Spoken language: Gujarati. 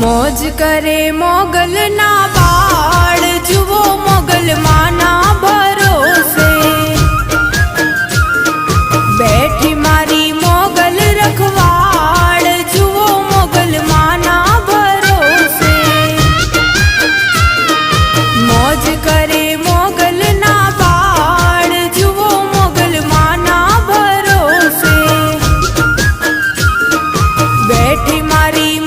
મોજ કરે મોગલ ના બાળ, જુઓ મોગલ માના ભરોસે. બેઠી મારી મોગલ રખવાળ જુઓ મોગલ માના ભરોસે. મોજ કરે મોગલ ના બાળ, જુઓ મોગલ માના ભરોસે. બેઠી મારી